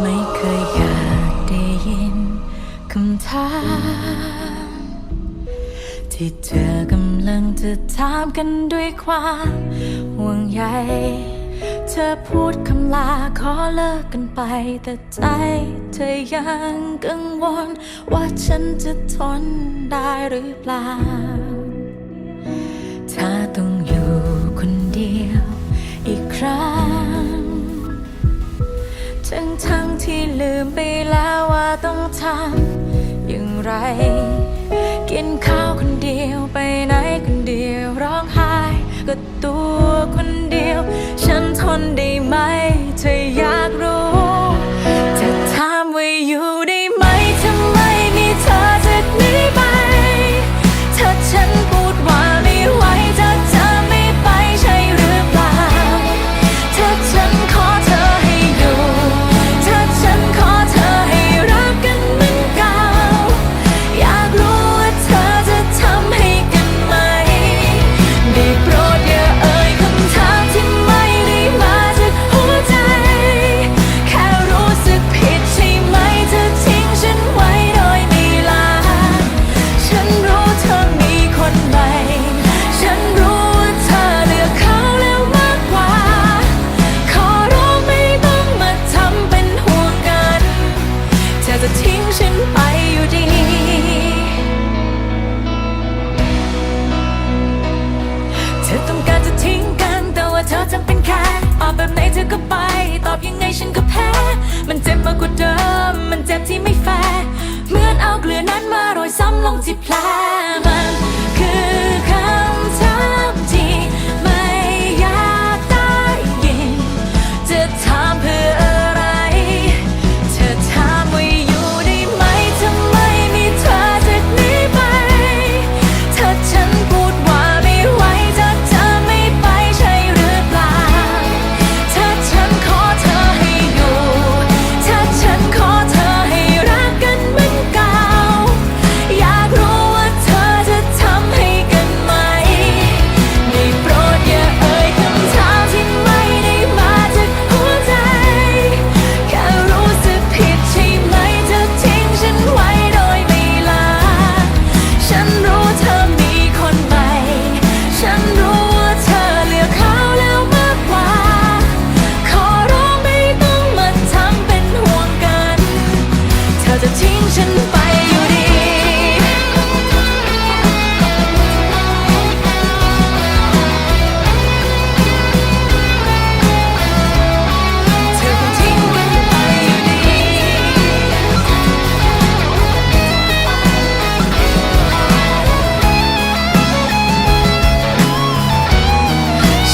ไม่เคยอยากได้ยินคำถาม ที่เธอกำลังจะถามกันด้วยความห่วงใยเธอพูดคำลาขอเลิกกันไป แต่ใจเธอยังกังวล ว่าฉันจะทนได้หรือเปล่า ลืมไปแล้วว่าต้องทำอย่างไร กินข้าวคนเดียวไปไหนคนเดียว ร้องไห้ก็ตัวคนเดียว อบแบบไหนเธอก็ไป ตอบยังไงฉันก็แพ้ มันเจ็บมากกว่าเดิม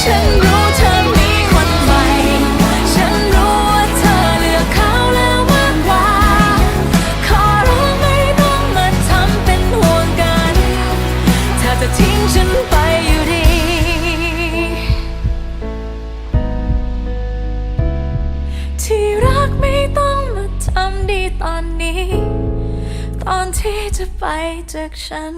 ฉันรู้เธอมีคนใหม่ ฉันรู้ว่าเธอเลือกเขาแล้วว่า ขอร้องไม่ต้องมาทำเป็นห่วงกัน ถ้าจะทิ้งฉันไปอยู่ดี ที่รักไม่ต้องมาทำดีตอนนี้ ตอนที่จะไปจากฉัน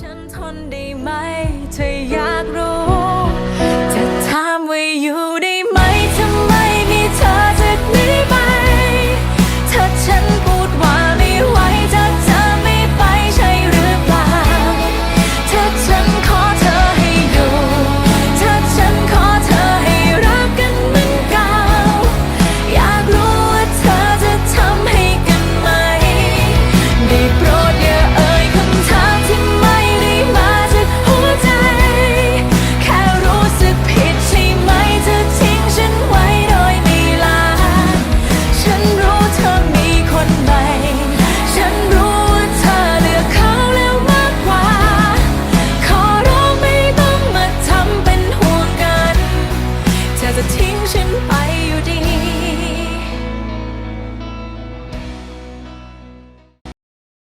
ฉันทนได้ไหมเธออยาก